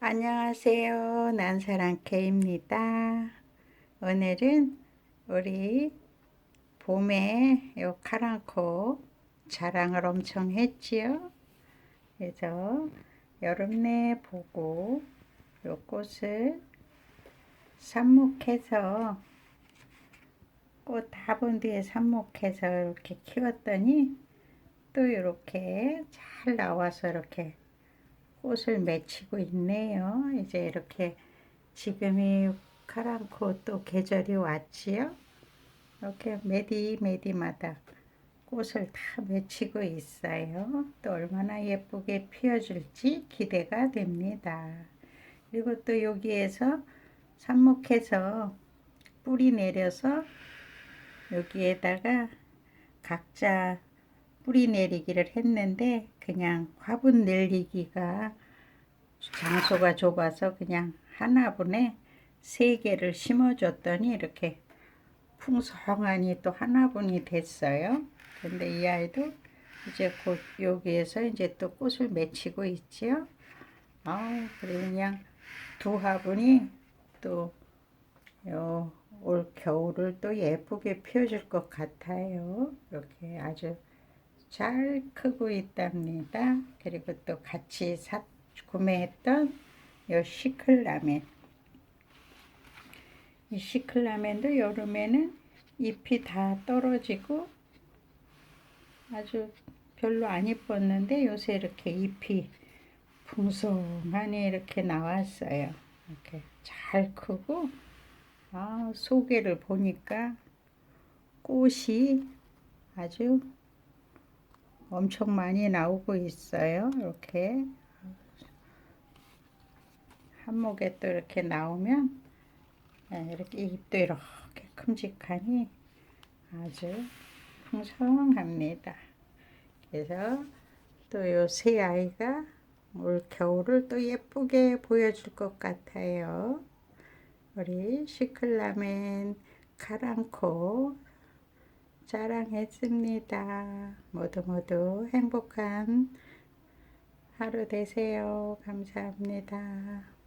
안녕하세요. 난사랑케입니다. 오늘은 우리 봄에 요 카랑코 자랑을 엄청 했지요. 그래서 여름 내 보고 요 꽃을 삽목해서 꽃 다 본 뒤에 삽목해서 이렇게 키웠더니 또 이렇게 잘 나와서 이렇게 꽃을 맺히고 있네요. 이제 이렇게 지금이 카랑코 또 계절이 왔지요. 이렇게 매디 매디마다 꽃을 다 맺히고 있어요. 또 얼마나 예쁘게 피어줄지 기대가 됩니다. 그리고 또 여기에서 삽목해서 뿌리 내려서 여기에다가 각자 뿌리 내리기를 했는데 그냥 화분 내리기가 장소가 좁아서 그냥 하나분에 세 개를 심어줬더니 이렇게 풍성하니 또 하나분이 됐어요. 근데 이 아이도 이제 곧 여기에서 이제 또 꽃을 맺히고 있지요. 아, 그래 그냥 두 화분이 또 올 겨울을 또 예쁘게 피워줄 것 같아요. 이렇게 아주 잘 크고 있답니다. 그리고 또 같이 사, 구매했던 요 시클라멘. 이 시클라멘도 여름에는 잎이 다 떨어지고 아주 별로 안 이뻤는데 요새 이렇게 잎이 풍성하니 이렇게 나왔어요. 이렇게 잘 크고 아, 소개를 보니까 꽃이 아주 엄청 많이 나오고 있어요. 이렇게 한목에 또 이렇게 나오면 네, 이렇게 잎도 이렇게 큼직하니 아주 풍성합니다. 그래서 또 요 새 아이가 올 겨울을 또 예쁘게 보여줄 것 같아요. 우리 시클라멘 카랑코 자랑했습니다. 모두 모두 행복한 하루 되세요. 감사합니다.